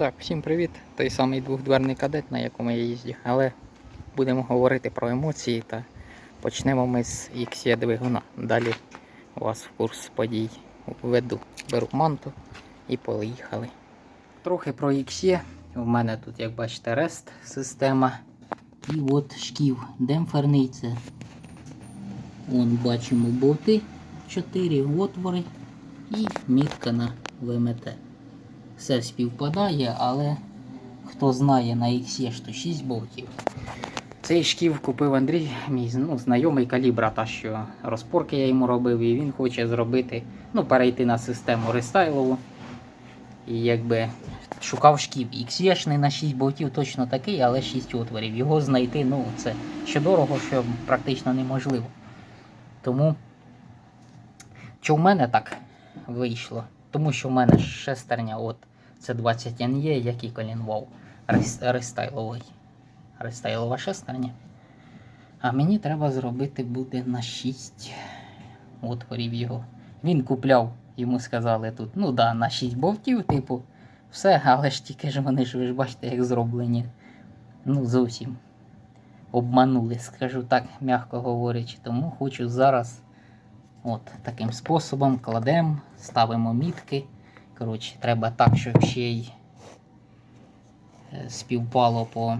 Так, всім привіт. Той самий двохдверний кадет, на якому я їздю. Але будемо говорити про емоції та почнемо ми з XE двигуна. Далі вас в курс подій введу. Беру манту і поїхали. Трохи про XE. У мене тут, як бачите, рест система. І от шків демпферний це. Вон бачимо болти, 4 отвори і мітка на ВМТ все співпадає, але хто знає на XE, що 6 болтів. Цей шків купив Андрій, мій ну, знайомий калібра, та що розпорки я йому робив, і він хоче зробити, ну, перейти на систему рестайлову. І якби шукав шків. XE на 6 болтів точно такий, але 6 отворів. Його знайти, ну, це що дорого, що практично неможливо. Тому, що в мене так вийшло? Тому що в мене шестерня от це 20 NE, який колінвав рес- рестайловий. Рестайлова шестерня. А мені треба зробити буде на 6 отворів його. Він купляв, йому сказали тут, ну да, на 6 болтів, типу, все, але ж тільки ж вони ж ви ж бачите, як зроблені. Ну, зовсім обманули, скажу так, м'яко говорячи. Тому хочу зараз От таким способом кладемо, ставимо мітки. Коротше, треба так, щоб ще й е, співпало по.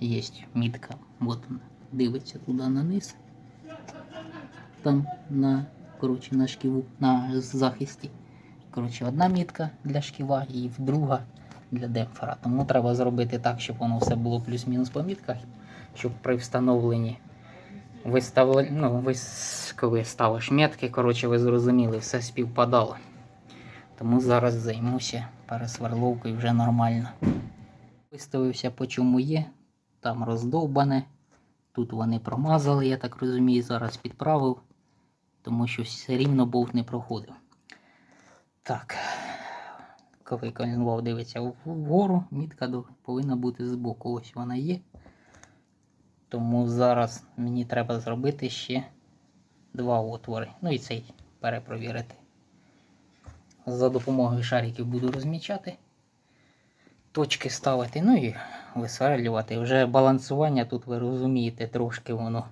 Є мітка. От вона. Дивиться туди на низ. Там на, коротше, на шківу, на захисті. Коротше, одна мітка для шківа і друга для демпфера. Тому треба зробити так, щоб воно все було плюс-мінус по мітках, щоб при встановленні виставили, ну, вис... коли ставиш метки, коротше, ви зрозуміли, все співпадало. Тому зараз займуся пересверловкою вже нормально. Виставився по чому є, там роздовбане. Тут вони промазали, я так розумію, зараз підправив, тому що все рівно болт не проходив. Так, коли коленвал дивиться вгору, мітка повинна бути збоку. Ось вона є. Тому зараз мені треба зробити ще два отвори. Ну і цей перепровірити. За допомогою шариків буду розмічати, точки ставити, ну і висверлювати. Вже балансування тут, ви розумієте, трошки воно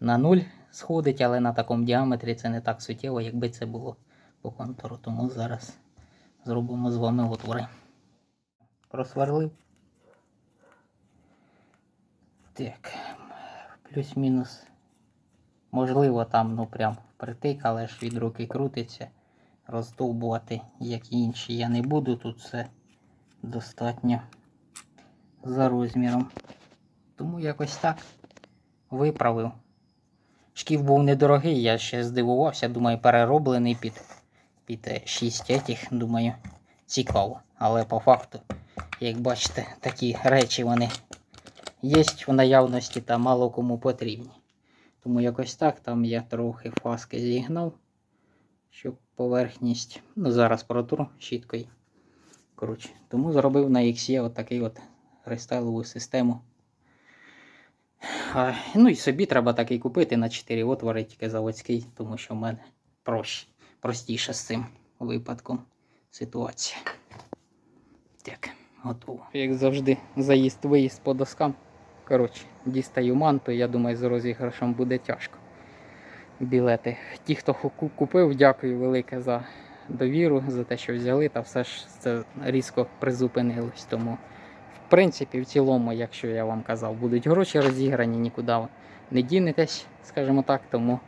на нуль сходить, але на такому діаметрі це не так суттєво, якби це було по контуру. Тому зараз зробимо з вами отвори. Просверлив. Так, плюс-мінус. Можливо, там, ну прям впритик, але ж від руки крутиться. Роздовбувати, як інші, я не буду. Тут все достатньо за розміром. Тому якось так виправив. Шків був недорогий, я ще здивувався, думаю, перероблений під, під 6 етіх, думаю, цікаво. Але по факту, як бачите, такі речі вони є в наявності та мало кому потрібні. Тому якось так, там я трохи фаски зігнав, щоб поверхність. Ну, зараз протру щіткою. Коротше, тому зробив на XE отакий от рестайлову систему. А, ну і собі треба такий купити на 4 отвори, тільки заводський, тому що в мене проще, простіше з цим випадком ситуація. Так, готово. Як завжди, заїзд-виїзд по доскам. Коротше, дістаю манту, я думаю, з розіграшем буде тяжко. Білети. Ті, хто купив, дякую велике за довіру, за те, що взяли, та все ж це різко призупинилось. Тому, в принципі, в цілому, якщо я вам казав, будуть гроші розіграні, нікуди не дінетесь, скажімо так, тому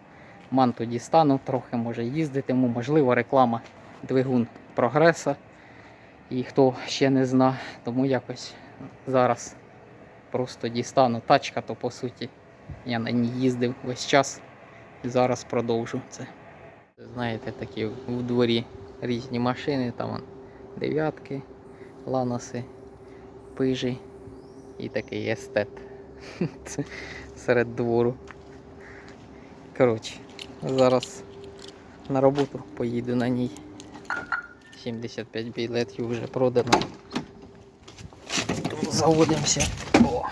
манту дістану, трохи може їздитиму, можливо, реклама двигун прогреса. І хто ще не зна, тому якось зараз просто дістану. Тачка, то по суті я на ній їздив весь час і зараз продовжу це. Знаєте, такі в дворі різні машини, там дев'ятки, ланоси, пижі і такий естет. Це серед двору. Коротше, зараз на роботу поїду на ній. 75 білетів вже продано. Заводимося. О,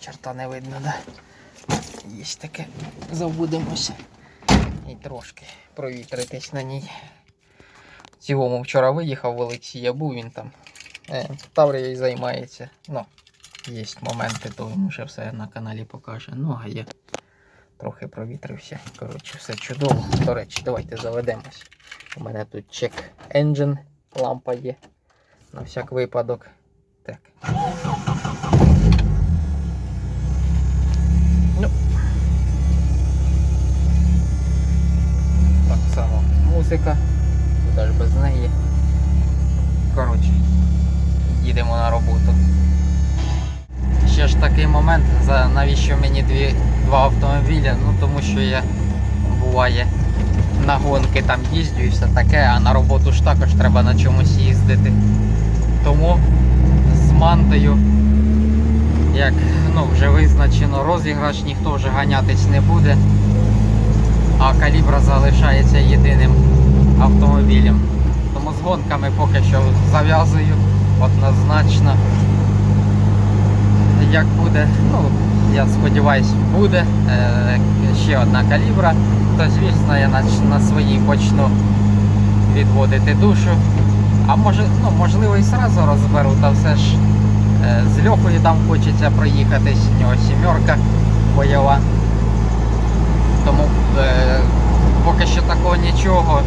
чорта не видно, да? Є таке. Заводимося. І трошки провітритись на ній. В цілому вчора виїхав в Олексія, був він там Е, Таврією займається. Ну, є моменти, то йому ще все на каналі покаже. Ну, а я трохи провітрився. Коротше, все чудово. До речі, давайте заведемось. У мене тут чек engine, лампа є. На всяк випадок. Так. Музика. Куди без неї. Коротше, їдемо на роботу. Ще ж такий момент, за навіщо мені дві, два автомобіля, ну тому що я буває на гонки там їздю і все таке, а на роботу ж також треба на чомусь їздити. Тому з мантою, як ну, вже визначено розіграш, ніхто вже ганятись не буде. А калібра залишається єдиним автомобілем. Тому з гонками поки що зав'язую однозначно. Як буде, ну, я сподіваюсь, буде е, ще одна калібра, то звісно я на, на своїй почну відводити душу. А може, ну, можливо і сразу розберу, та все ж е, з Льохою там хочеться проїхатись, у нього сімерка бойова. Тому е, поки що такого нічого.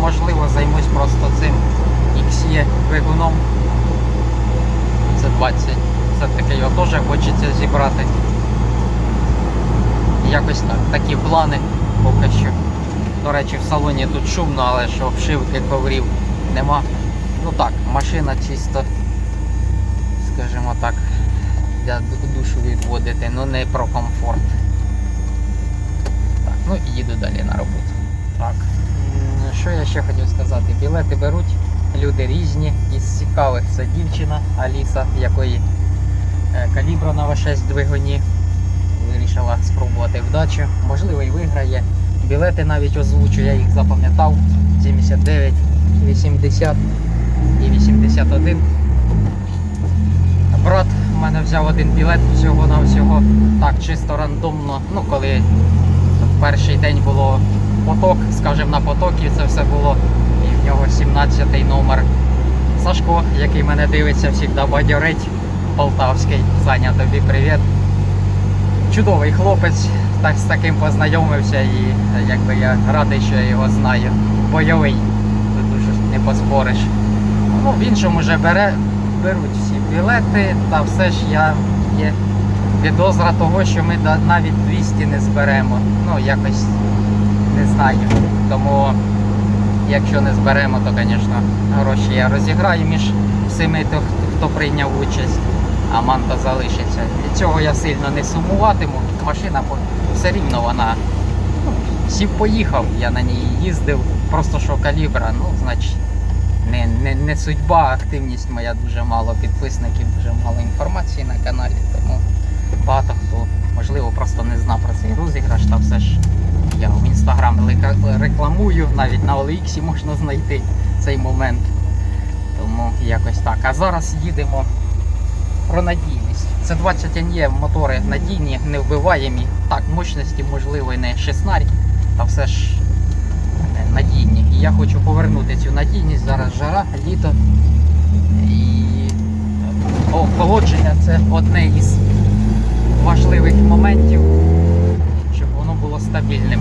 Можливо, займусь просто цим XE двигуном. Це 20. Все-таки його теж хочеться зібрати. Якось так. Такі плани поки що. До речі, в салоні тут шумно, але що обшивки коврів нема. Ну так, машина чисто, скажімо так, для душу відводити, ну не про комфорт. Так, ну і їду далі на роботу. Так. Що я ще хотів сказати? Білети беруть, люди різні. Із цікавих це дівчина Аліса, якої е, калібра на V6 двигуні. Вирішила спробувати вдачу. Можливо, і виграє. Білети навіть озвучу, я їх запам'ятав. 79, 80 і 81. Брат в мене взяв один білет всього на всього. Так, чисто рандомно. Ну, коли перший день було поток, скажімо, на потокі це все було. І в нього 17-й номер. Сашко, який мене дивиться, завжди бадьорить. Полтавський. Саня, тобі привіт. Чудовий хлопець, так з таким познайомився і якби я радий, що я його знаю. Бойовий. Тут дуже не поспориш. Ну, в іншому вже бере, беруть всі білети, та все ж я є підозра того, що ми навіть 200 не зберемо. Ну, якось не. Тому якщо не зберемо, то, звісно, гроші я розіграю між всіми, хто, прийняв участь, а манта залишиться. Від цього я сильно не сумуватиму. Машина все рівно вона ну, сів поїхав, я на ній їздив. Просто що калібра, ну, значить, не, не, не судьба, а активність моя дуже мало підписників, дуже мало інформації на каналі, тому багато хто можливо просто не знав про цей рекламую, навіть на OLX можна знайти цей момент. Тому якось так. А зараз їдемо про надійність. Це 20 NE мотори надійні, невбиваємі. Так, мощності можливо і не 16, та все ж надійні. І я хочу повернути цю надійність. Зараз жара, літо. І охолодження це одне із важливих моментів, щоб воно було стабільним.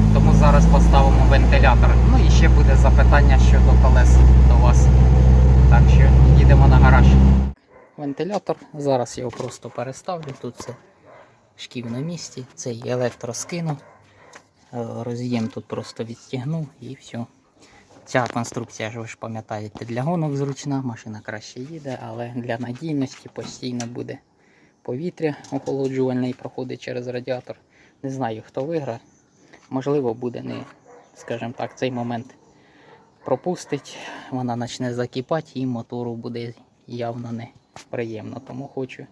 Зараз поставимо вентилятор. Ну і ще буде запитання щодо колес до вас. Так що їдемо на гараж. Вентилятор. Зараз його просто переставлю. Тут це шків на місці, цей електро скину. Е, Роз'єм тут просто відстігнув і все. Ця конструкція ж ви ж пам'ятаєте, для гонок зручна, машина краще їде, але для надійності постійно буде повітря охолоджувальне і проходить через радіатор. Не знаю, хто виграє. Можливо, буде не, скажімо так, цей момент пропустить, вона почне закипати і мотору буде явно неприємно. Тому хочу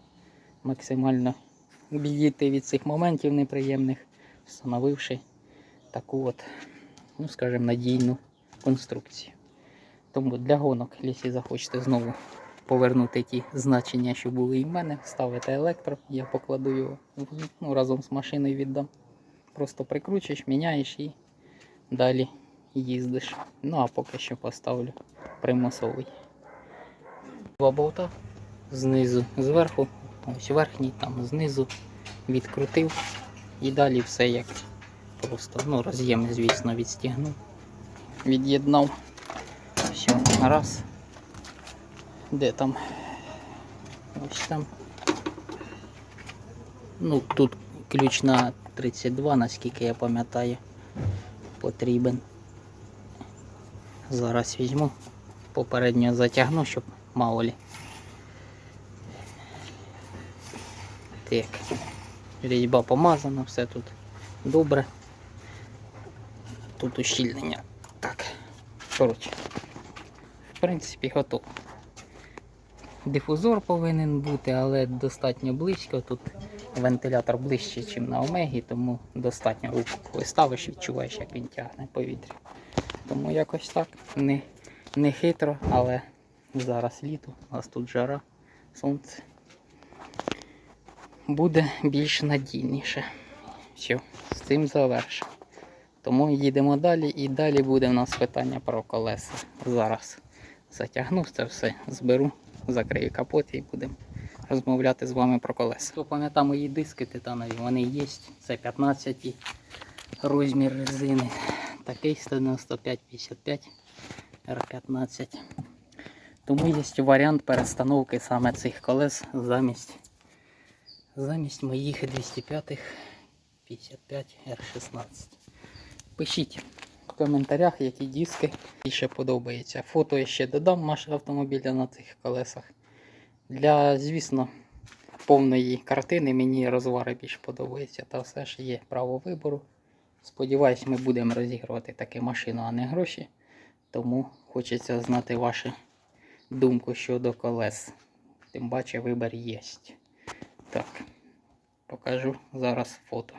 максимально відійти від цих моментів неприємних, встановивши таку от, ну скажімо, надійну конструкцію. Тому для гонок, якщо захочете знову повернути ті значення, що були і в мене, ставите електро, я покладу його ну, разом з машиною віддам. Просто прикручуєш, міняєш і далі їздиш. Ну а поки що поставлю примусовий. Два болта знизу, зверху, ось верхній, там знизу відкрутив. І далі все як просто. Ну, роз'єм, звісно, відстігнув. Від'єднав. Все, раз. Де там? Ось там. Ну, тут ключ на 32, наскільки я пам'ятаю, потрібен. Зараз візьму. Попередньо затягну, щоб мало лі. Так. Різьба помазана, все тут добре. Тут ущільнення. Так. Коротше. В принципі, готово. Дифузор повинен бути, але достатньо близько. Тут вентилятор ближче, ніж на Омегі, тому достатньо руку ставиш, відчуваєш, як він тягне повітря. Тому якось так. Не, не хитро, але зараз літо, у нас тут жара, сонце. Буде більш надійніше. Все, з цим завершив. Тому їдемо далі і далі буде в нас питання про колеса. Зараз затягну це все, зберу, закрию капот і будемо розмовляти з вами про колеса. Хто пам'ятає мої диски титанові, вони є. Це 15 розмір резини. Такий 195-55 R15. Тому є варіант перестановки саме цих колес замість, замість моїх 205 55 R16. Пишіть в коментарях, які диски більше подобаються. Фото я ще додам маш автомобіля на цих колесах. Для, звісно, повної картини мені розвари більш подобаються, та все ж є право вибору. Сподіваюсь, ми будемо розігрувати таку машину, а не гроші. Тому хочеться знати вашу думку щодо колес. Тим паче вибір є. Так, покажу зараз фото.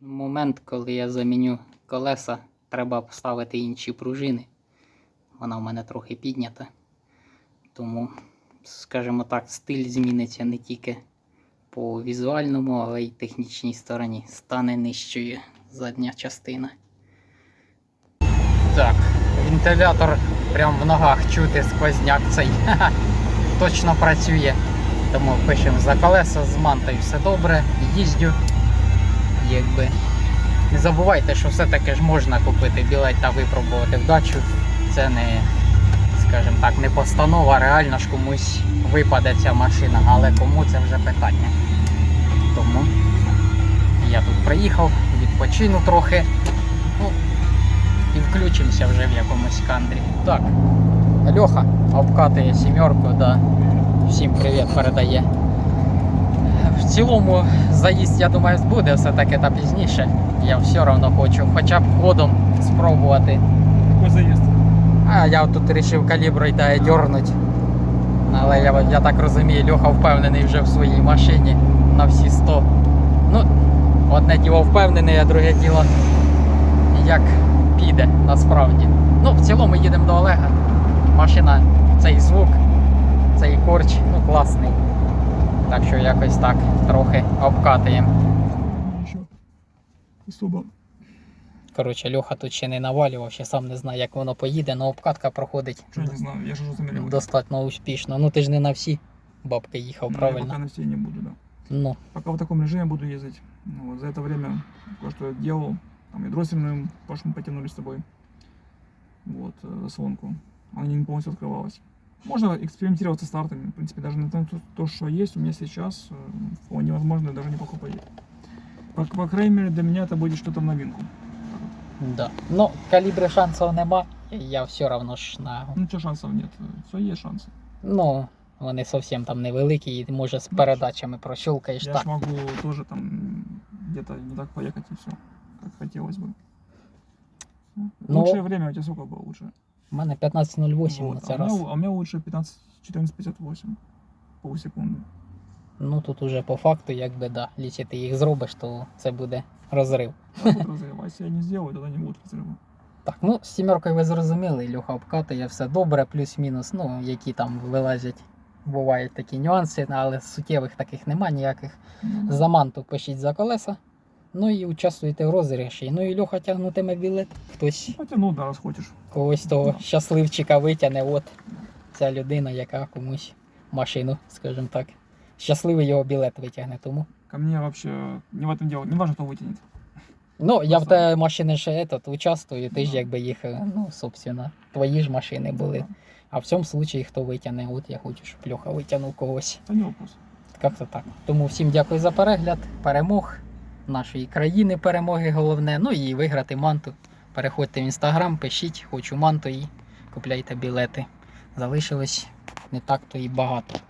Момент, коли я заміню колеса, треба поставити інші пружини. Вона в мене трохи піднята. Тому, скажімо так, стиль зміниться не тільки по візуальному, але й технічній стороні. Стане нижчою задня частина. Так, вентилятор прямо в ногах чути сквозняк цей. Точно працює. Тому пишемо за колеса з мантою все добре. Їздю якби. Не забувайте, що все-таки ж можна купити білет та випробувати вдачу. Це не, скажімо так, не постанова, реально ж комусь випаде ця машина, але кому це вже питання. Тому я тут приїхав, відпочину трохи. Ну, і включимося вже в якомусь кандрі. Так, Льоха обкатує сімерку, да. Всім привіт передає. В цілому заїзд, я думаю, буде все-таки та пізніше. Я все одно хочу хоча б ходом спробувати. Какой заезд? А я тут вирішив каліброю та дьорнуть. Але я, я так розумію, Льоха впевнений вже в своїй машині на всі 100. Ну, одне діло впевнений, а друге діло як піде насправді. Ну, в цілому їдемо до Олега. Машина, цей звук, цей корч, ну класний. Так що якось так трохи обкатуємо. Еще. Особо. Коротше, Льоха тут ще не навалював, ще сам не знає, як воно поїде, але обкатка проходить Что я не знаю, я же уже замерил. достатньо успішно. Ну ти ж не на всі бабки їхав, Но я правильно? пока на все не буду, да. Ну, Пока в таком режиме буду ездить. Ну, вот за это время кое-что я делал. Там и дроссельную Пашу мы потянули с тобой. Вот, э, заслонку. Она не полностью открывалась. Можно экспериментировать со стартами. В принципе, даже на том, то, то, что есть у меня сейчас, э, вполне возможно, и даже неплохо поедет. По, по крайней мере, для меня это будет что-то в новинку. да. Ну, калібри шансів нема. Я все одно ж на. Ну, что шансов нет. Все есть шансы. Ну, вони зовсім там невеликі, і може з передачами прощулкаєш Я так. ж могу тоже там где-то не так поехать и все, как хотелось бы. Ну, Лучшее время у тебя сколько было лучше? У мене 15.08 Вот, на а, це у меня, раз. а у меня лучше 15 14.58 полсекунды. Ну тут уже по факту, якби да, лічі ти їх зробиш, то це буде розрив. Так вот разрыв. А если я не сделаю, тогда не будет разрыва. Так, ну з сімеркою ви зрозуміли, Льоха обкатує все добре, плюс-мінус, ну, які там вилазять бувають такі нюанси, але суттєвих таких нема ніяких. Ну, За манту пишіть за колеса. Ну і участвуйте в розіграші. Ну і Льоха тягнутиме білет. Хтось Потяну, да, раз хочешь. когось того щасливчика витягне. От ця людина, яка комусь машину, скажімо так. Щасливий його білет витягне. Тому. Ко мне вообще не в этом дело. Не важно, кто вытянет. Ну, я в Просто- те машини ще этот, участвую, ти ж Да. якби їх, е, ну, собственно, твої ж машини були. А в цьому случаї хто витягне, от я хочу, щоб Льоха витягнув когось. Это не вопрос. Як-то так. Тому всім дякую за перегляд, перемог нашої країни, перемоги головне. Ну і виграти манту. Переходьте в інстаграм, пишіть, хочу манту і купляйте білети. Залишилось не так то і багато.